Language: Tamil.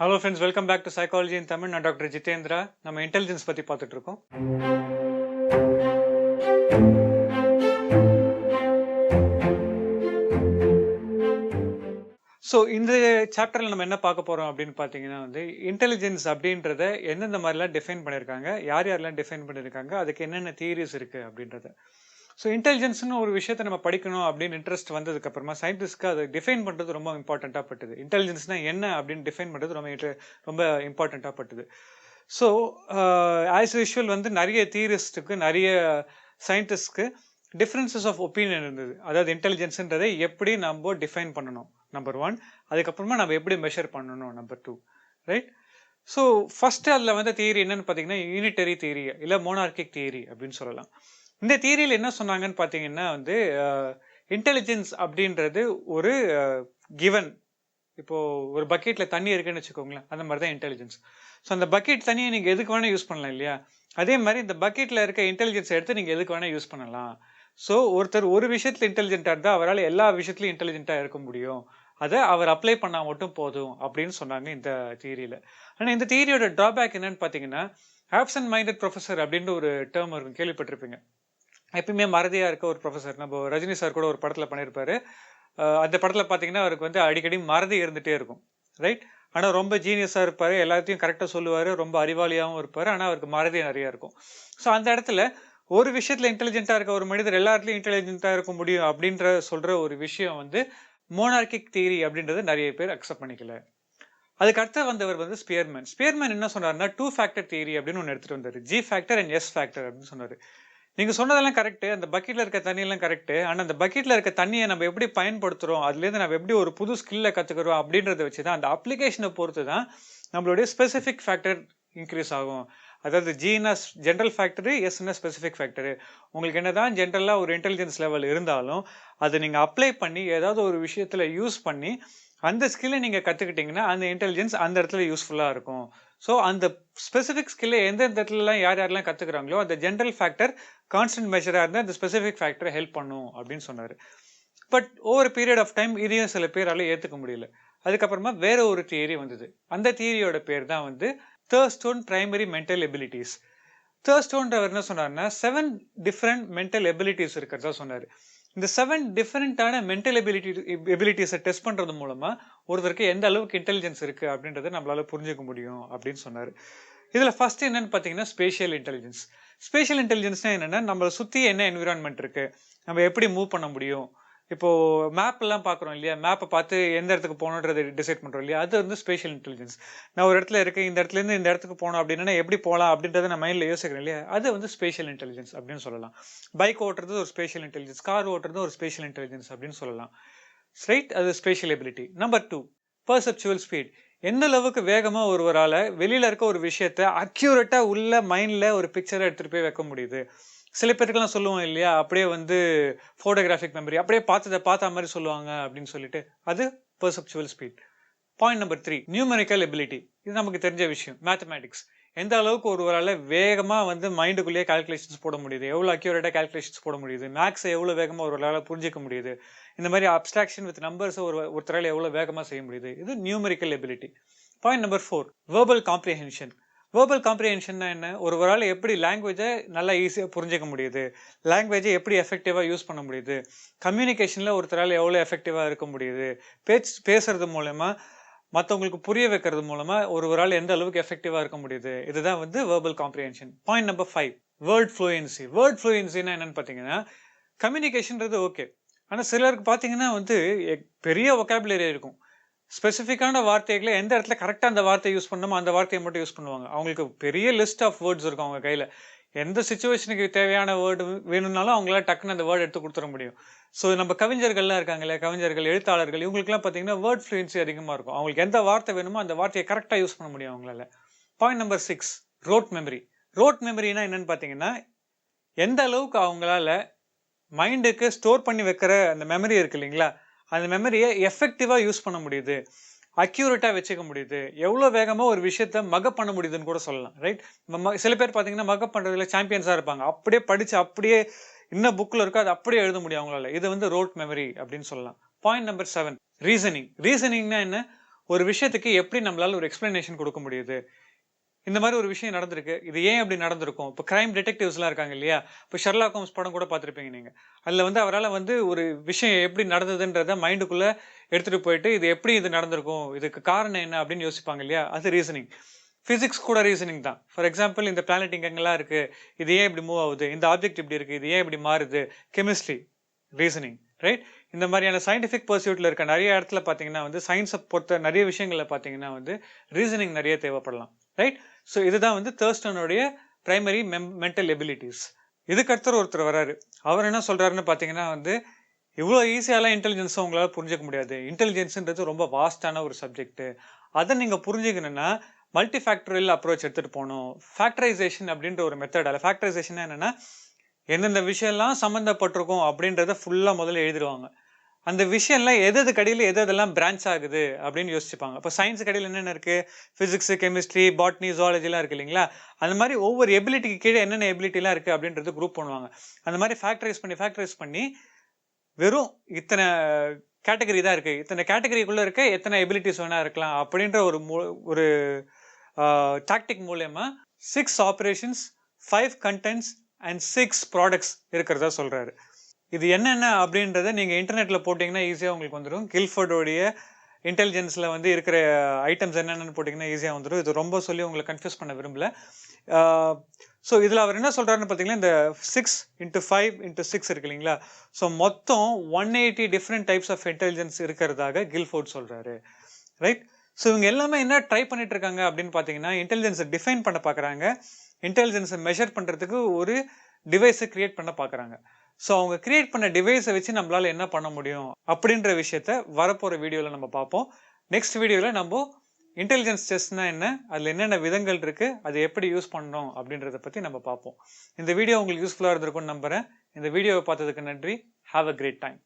Hello friends welcome back to psychology in Tamil நான் டாக்டர் ஜிதேந்திரா. நம்ம இன்டெலிஜென்ஸ் பற்றி பார்த்துட்டு இருக்கோம் ஸோ இந்த சாப்டரில் நம்ம என்ன பார்க்க போகிறோம் அப்படின்னு பார்த்தீங்கன்னா வந்து இன்டெலிஜென்ஸ் அப்படின்றத எந்தெந்த மாதிரிலாம் டிஃபைன் பண்ணியிருக்காங்க யார் யாரெல்லாம் டிஃபைன் பண்ணியிருக்காங்க அதுக்கு என்னென்ன தியரிஸ் இருக்குது அப்படின்றத. ஸோ இன்டெலிஜென்ஸ்னு ஒரு விஷயத்தை நம்ம படிக்கணும் அப்படின்னு இன்ட்ரெஸ்ட் வந்ததுக்கு அப்புறமா சயின்டிஸ்ட்க்கு அதை டிஃபைன் பண்ணுறது ரொம்ப இம்பார்ட்டண்ட்டாக பட்டுது. இன்டெலிஜென்ஸ்னா என்ன அப்படின்னு டிஃபைன் பண்ணுறது ரொம்ப ரொம்ப இம்பார்ட்டண்ட்டாக பட்டுது. ஸோ ஆஸ் யூஷுவல் வந்து நிறைய தியரிஸ்ட்டுக்கு நிறைய சயின்டிஸ்ட்க்கு டிஃப்ரென்சஸ் ஆஃப் ஒப்பீனியன் இருந்தது. அதாவது இன்டெலிஜென்ஸ்ன்றதை எப்படி நம்ம டிஃபைன் பண்ணணும்? நம்பர் ஒன் அதுக்கப்புறமா நம்ம எப்படி மெஷர் பண்ணணும்? Number two right so first அதில் வந்து தியரி என்னென்னு பார்த்தீங்கன்னா யூனிட்டரி தியரி இல்லை மோனார்கிக் தியரி அப்படின்னு சொல்லலாம். இந்த தியரியில் என்ன சொன்னாங்கன்னு பார்த்தீங்கன்னா வந்து இன்டெலிஜென்ஸ் அப்படின்றது ஒரு கிவன் இப்போது ஒரு பக்கெட்டில் தண்ணி இருக்குன்னு வச்சுக்கோங்களேன் அந்த மாதிரி தான் இன்டெலிஜென்ஸ் ஸோ அந்த பக்கெட் தண்ணியை நீங்கள் எதுக்கு வேணால் யூஸ் பண்ணலாம் இல்லையா? அதே மாதிரி இந்த பக்கெட்டில் இருக்க இன்டெலிஜென்ஸ் எடுத்து நீங்கள் எதுக்கு வேணால் யூஸ் பண்ணலாம். ஸோ ஒருத்தர் ஒரு விஷயத்துல இன்டெலிஜென்ட்டாக இருந்தால் அவரால் எல்லா விஷயத்துலையும் இன்டெலிஜென்ட்டாக இருக்க முடியும். அதை அவர் அப்ளை பண்ணால் மட்டும் போதும் அப்படின்னு சொன்னாங்க இந்த தியரியில் ஆனால் இந்த தியரியோட ட்ராபேக் என்னன்னு பார்த்தீங்கன்னா ஆப்சன்ட் மைண்டட் ப்ரொஃபஸர் அப்படின்ற ஒரு டேர்ம் இருக்கும் கேள்விப்பட்டிருப்பீங்க. எப்பயுமே மறதியாக இருக்க ஒரு ப்ரொஃபஸர் நம்ம ரஜினி சார் கூட ஒரு படத்தில் பண்ணியிருப்பாரு அந்த படத்துல பார்த்தீங்கன்னா அவருக்கு வந்து அடிக்கடி மறதி இருந்துகிட்டே இருக்கும். ரைட் ஆனால் ரொம்ப ஜீனியஸாக இருப்பார். எல்லாத்தையும் கரெக்டாக சொல்லுவார். ரொம்ப அறிவாளியாகவும் இருப்பார். ஆனால் அவருக்கு மறதி நிறையா இருக்கும். ஸோ அந்த இடத்துல ஒரு விஷயத்தில் இன்டெலிஜென்ட்டாக இருக்க ஒரு மனிதர் எல்லாத்துலயும் இன்டெலிஜென்ட்டாக இருக்க முடியும் அப்படின்ற சொல்ற ஒரு விஷயம் வந்து மோனார்கிக் தியரி அப்படின்றது நிறைய பேர் அக்செப்ட் பண்ணிக்கல. அதுக்கு அடுத்த வந்தவர் வந்து ஸ்பியர்மேன் ஸ்பியர்மேன் என்ன சொன்னாருன்னா டூ ஃபேக்டர் தியரி அப்படின்னு ஒன்று எடுத்துகிட்டு வந்தார். G factor and S factor அப்படின்னு சொன்னார். நீங்கள் சொன்னதெல்லாம் கரெக்டு அந்த பக்கெட்டில் இருக்க தண்ணியெல்லாம் கரெக்டு ஆனால் அந்த பக்கெட்டில் இருக்க தண்ணியை நம்ம எப்படி பயன்படுத்துகிறோம் அதுலேருந்து நம்ம எப்படி ஒரு புது ஸ்கில்லை கத்துக்கிறோம் அப்படின்றத வச்சு தான் அந்த அப்ளிகேஷனை பொறுத்து தான் நம்மளுடைய ஸ்பெசிஃபிக் ஃபேக்டர் இன்க்ரீஸ் ஆகும். அதாவது ஜீனா ஜென்ரல் ஃபேக்டரி எஸ்னா ஸ்பெசிஃபிக் ஃபேக்டரி உங்களுக்கு என்ன தான் ஜென்ரலாக ஒரு இன்டெலிஜென்ஸ் லெவல் இருந்தாலும் அதை நீங்கள் அப்ளை பண்ணி ஏதாவது ஒரு விஷயத்தில் யூஸ் பண்ணி அந்த ஸ்கில்லை நீங்கள் கற்றுக்கிட்டிங்கன்னா அந்த இன்டெலிஜென்ஸ் அந்த இடத்துல யூஸ்ஃபுல்லாக இருக்கும். ஸோ அந்த ஸ்பெசிஃபிக் ஸ்கில்லை எந்தெந்த இடத்துலலாம் யார் யாரெல்லாம் கற்றுக்குறாங்களோ அந்த ஜென்ரல் ஃபேக்டர் கான்ஸ்டன்ட் மெஷராக இருந்தால் அந்த ஸ்பெசிஃபிக் ஃபேக்டரை ஹெல்ப் பண்ணும் அப்படின்னு சொன்னார். But over period of time இதையும் சில பேரால் ஏற்றுக்க முடியல. அதுக்கப்புறமா வேற ஒரு தியரி வந்தது. அந்த தியரியோட பேர் தான் வந்து தேர்ஸ்டோன் பிரைமரி மென்டல் எபிலிட்டிஸ் தேர்ஸ்டோன்றவர் என்ன சொன்னார்னா செவன் டிஃப்ரெண்ட் மென்டல் எபிலிட்டிஸ் இருக்கிறதா சொன்னார். இந்த செவன் டிஃப்ரெண்ட்டான மென்டல் எபிலிட்டி எபிலிட்டிஸை டெஸ்ட் பண்ணுறது மூலமாக ஒருத்தருக்கு எந்த அளவுக்கு இன்டெலிஜென்ஸ் இருக்குது அப்படின்றத நம்மளால புரிஞ்சுக்க முடியும் அப்படின்னு சொன்னார். இதில் ஃபர்ஸ்ட் என்னென்னு பார்த்தீங்கன்னா ஸ்பேஷியல் இன்டெலிஜென்ஸ் ஸ்பேஷியல் இன்டெலிஜென்ஸ்னால் என்னென்னா நம்மளை சுற்றி என்ன என்விரான்மெண்ட் இருக்குது நம்ம எப்படி மூவ் பண்ண முடியும்? இப்போ மேப் எல்லாம் பார்க்குறோம் இல்லையா? மேப்பை பார்த்து எந்த இடத்துக்கு போகணுன்றதை டிசைட் பண்றோம் இல்லையா? அது வந்து ஸ்பேஷியல் இன்டெலிஜென்ஸ் நான் ஒரு இடத்துல இருக்கேன் இந்த இடத்துல இருந்து இந்த இடத்துக்கு போகணும் அப்படின்னா எப்படி போகலாம் அப்படின்றத நான் மைண்ட்ல யோசிக்கிறேன் இல்லையா? அது வந்து ஸ்பேஷியல் இன்டெலிஜென்ஸ் அப்படின்னு சொல்லலாம். பைக் ஓட்டுறது ஒரு ஸ்பேஷியல் இன்டெலிஜென்ஸ் கார் ஓட்டுறது ஒரு ஸ்பேஷியல் இன்டெலிஜென்ஸ் அப்படின்னு சொல்லலாம். ஸ்ட்ரைட் அது spatial ability number two perceptual speed எந்த அளவுக்கு வேகமா ஒருவரால் வெளியில இருக்க ஒரு விஷயத்த அக்யூரேட்டா உள்ள மைண்ட்ல ஒரு பிக்சரை எடுத்துட்டு போய் வைக்க முடியுது? சில பேருக்கெல்லாம் சொல்லுவோம் இல்லையா? அப்படியே வந்து ஃபோட்டோகிராஃபிக் மெமரி அப்படியே பார்த்ததை பார்த்த மாதிரி சொல்லுவாங்க அப்படின்னு சொல்லிட்டு. அது perceptual speed point number three numerical ability இது நமக்கு தெரிஞ்ச விஷயம் மேத்தமேட்டிக்ஸ் எந்த அளவுக்கு ஒருவரால் வேகமாக வந்து மைண்டுக்குள்ளேயே கால்குலேஷன்ஸ் போட முடியுது எவ்வளோ அக்யூரேட்டாக கால்குலேஷன்ஸ் போட முடியுது மேக்ஸை எவ்வளோ வேகமாக ஒருவரால் புரிஞ்சிக்க முடியுது இந்த மாதிரி அப்ஸ்ட்ராக்ஷன் வித் நம்பர்ஸை ஒரு ஒருத்தரால் எவ்வளோ வேகமாக செய்ய முடியுது இது numerical ability point number four verbal comprehension verbal காம்ப்ரிஹென்ஷன்னா என்ன? ஒருவரால் எப்படி லாங்குவேஜை நல்லா ஈஸியாக புரிஞ்சிக்க முடியுது? லாங்குவேஜை எப்படி எஃபெக்டிவாக யூஸ் பண்ண முடியுது? கம்யூனிகேஷனில் ஒருத்தரால் எவ்வளோ எஃபெக்டிவாக இருக்க முடியுது? பேச்சு பேசுறது மூலயமா மற்றவங்களுக்கு புரிய வைக்கிறது மூலமாக ஒருவரால் எந்த அளவுக்கு எஃபெக்டிவாக இருக்க முடியுது? இதுதான் வந்து verbal comprehension point number five word fluency word ஃப்ளூயன்சினா என்னென்னு பார்த்தீங்கன்னா கம்யூனிகேஷன்றது ஓகே ஆனால் சிலருக்கு பார்த்தீங்கன்னா வந்து பெரிய ஒகாபுலரி இருக்கும். ஸ்பெசிஃபிக்கான வார்த்தைகளை எந்த இடத்துல கரெக்டாக அந்த வார்த்தையை யூஸ் பண்ணணுமோ அந்த வார்த்தையை மட்டும் யூஸ் பண்ணுவாங்க. அவங்களுக்கு பெரிய லிஸ்ட் ஆஃப் வேர்ட்ஸ் இருக்கும் அவங்க கையில். எந்த சுச்சுவேஷனுக்கு தேவையான வேர்டு வேணும்னாலும் அவங்களால டக்குன்னு அந்த வேர்டு எடுத்து கொடுத்துட முடியும். ஸோ நம்ம கவிஞர்கள்லாம் இருக்காங்களே கவிஞர்கள் எழுத்தாளர்கள் இவங்களுக்குலாம் பார்த்தீங்கன்னா வேர்ட் ஃப்ளூயன்சி அதிகமாக இருக்கும். அவங்களுக்கு எந்த வார்த்தை வேணுமோ அந்த வார்த்தையை கரெக்டாக யூஸ் பண்ண முடியும் அவங்களால. Point number six rote memory rote மெமரினா என்னன்னு பார்த்தீங்கன்னா எந்த அளவுக்கு அவங்களால மைண்டுக்கு ஸ்டோர் பண்ணி வைக்கிற அந்த மெமரி இருக்கு இல்லைங்களா? அந்த மெமரியை எஃபெக்டிவாக யூஸ் பண்ண முடியுது. அக்யூரேட்டாக வச்சுக்க முடியுது. எவ்வளோ வேகமாக ஒரு விஷயத்த மகப் பண்ண முடியுதுன்னு கூட சொல்லலாம் ரைட் சில பேர் பார்த்தீங்கன்னா மகப் பண்ணுறதுல சாம்பியன்ஸாக இருப்பாங்க. அப்படியே படித்து அப்படியே என்ன புக்கில் இருக்கோ அது அப்படியே எழுத முடியும் அவங்களால. இது வந்து ரோட் மெமரி அப்படின்னு சொல்லலாம். பாயிண்ட் நம்பர் செவன் ரீசனிங் ரீசனிங்னா என்ன? ஒரு விஷயத்துக்கு எப்படி நம்மளால ஒரு எக்ஸ்பிளனேஷன் கொடுக்க முடியுது? இந்த மாதிரி ஒரு விஷயம் நடந்திருக்கு. இது ஏன் அப்படி நடந்திருக்கும்? இப்போ கிரைம் டிடெக்டிவ்ஸ்லாம் இருக்காங்க இல்லையா? இப்போ ஷெர்லா ஹோம்ஸ் படம் கூட பார்த்துருப்பீங்க நீங்கள் அதில் வந்து அவரால் வந்து ஒரு விஷயம் எப்படி நடந்ததுன்றத மைண்டுக்குள்ளே எடுத்துகிட்டு போயிட்டு இது எப்படி இது நடந்திருக்கும்? இதுக்கு காரணம் என்ன அப்படின்னு யோசிப்பாங்க இல்லையா? அது ரீசனிங் ஃபிசிக்ஸ் கூட ரீசனிங் தான். ஃபார் எக்ஸாம்பிள் இந்த பிளானட் இங்கெங்கெல்லாம் இருக்குது இது ஏன் இப்படி மூவ் ஆகுது? இந்த ஆப்ஜெக்ட் இப்படி இருக்குது இது ஏன் இப்படி மாறுது? கெமிஸ்ட்ரி ரீசனிங் ரைட் இந்த மாதிரியான சயின்டிஃபிக் பர்சியூட்டில் இருக்க நிறைய இடத்துல பார்த்தீங்கன்னா வந்து சயின்ஸை பொறுத்த நிறைய விஷயங்களில் பார்த்தீங்கன்னா வந்து ரீசனிங் நிறைய தேவைப்படலாம். ரைட் ஸோ இதுதான் வந்து தேர்ஸ்டனுடைய பிரைமரி மெம் மென்டல் எபிலிட்டிஸ் இதுக்கு அடுத்தர் ஒருத்தர் வராரு. அவர் என்ன சொல்கிறாருன்னு பார்த்தீங்கன்னா வந்து இவ்வளோ ஈஸியாலாம் இன்டெலிஜென்ஸும் உங்களால் புரிஞ்சுக்க முடியாது. இன்டெலிஜென்ஸுன்றது ரொம்ப வாஸ்டான ஒரு சப்ஜெக்ட்டு அதை நீங்கள் புரிஞ்சுக்கணுன்னா மல்டி ஃபேக்டரியல் அப்ரோச் எடுத்துகிட்டு போகணும். ஃபேக்டரைசேஷன் அப்படின்ற ஒரு மெத்தட் ஃபேக்டரைசேஷன் என்னென்னா எந்தெந்த விஷயம்லாம் சம்மந்தப்பட்டிருக்கும் அப்படின்றத ஃபுல்லாக முதல்ல எழுதிடுவாங்க. அந்த விஷயம்லாம் எது எது கடையில் எது எதெல்லாம் பிரான்ச் ஆகுது அப்படின்னு யோசிச்சுப்பாங்க. இப்போ சயின்ஸ் கடையில் என்னென்ன இருக்குது ஃபிசிக்ஸு கெமிஸ்ட்ரி பாட்னி ஜுவாலஜிலாம் இருக்குது இல்லைங்களா? அந்த மாதிரி ஒவ்வொரு எபிலிட்டிக்கு கீழே என்னென்ன எபிலிட்டிலாம் இருக்குது அப்படின்றது குரூப் பண்ணுவாங்க. அந்த மாதிரி ஃபேக்டரைஸ் பண்ணி ஃபேக்டரைஸ் பண்ணி வெறும் இத்தனை கேட்டகரி தான் இருக்குது இத்தனை கேட்டகரிக்குள்ளே இருக்க எத்தனை எபிலிட்டிஸ் வேணால் இருக்கலாம் அப்படின்ற ஒரு மூ ஒரு டாக்டிக் மூலயமா six operations five contents and six products இருக்கிறதா சொல்கிறாரு இது என்னென்ன அப்படின்றத நீங்கள் இன்டர்நெட்டில் போட்டிங்கன்னா ஈஸியாக உங்களுக்கு வந்துடும் கில்ஃபர்டோடைய இன்டெலிஜென்ஸில் வந்து இருக்கிற ஐட்டம்ஸ் என்னென்னு போட்டிங்கன்னா ஈஸியாக வந்துடும் இது ரொம்ப சொல்லி உங்களை கன்ஃபியூஸ் பண்ண விரும்பல. ஸோ இதில் அவர் என்ன சொல்கிறாருன்னு பார்த்தீங்கன்னா இந்த six into five into six இருக்கு இல்லைங்களா? ஸோ மொத்தம் one eighty different types of intelligence இருக்கிறதாக கில்ஃபோர்ட் சொல்கிறாரு ரைட் ஸோ இவங்க எல்லாமே என்ன ட்ரை பண்ணிட்டு இருக்காங்க அப்படின்னு பார்த்தீங்கன்னா இன்டெலிஜென்ஸை டிஃபைன் பண்ண பார்க்குறாங்க இன்டெலிஜென்ஸை மெஷர் பண்ணுறதுக்கு ஒரு டிவைஸை க்ரியேட் பண்ண பார்க்குறாங்க ஸோ அவங்க கிரியேட் பண்ண டிவைஸை வச்சு நம்மளால என்ன பண்ண முடியும் அப்படின்ற விஷயத்த வரப்போகிற வீடியோவில் நம்ம பார்ப்போம். நெக்ஸ்ட் வீடியோவில் நம்ம இன்டெலிஜென்ஸ் டெஸ்ட்னா என்ன அதில் என்னென்ன விதங்கள் இருக்குது அது எப்படி யூஸ் பண்ணணும் அப்படின்றத பற்றி நம்ம பார்ப்போம். இந்த வீடியோ உங்களுக்கு யூஸ்ஃபுல்லாக இருந்திருக்கும்னு நம்புகிறேன் இந்த வீடியோவை பார்த்ததுக்கு நன்றி. Have a great time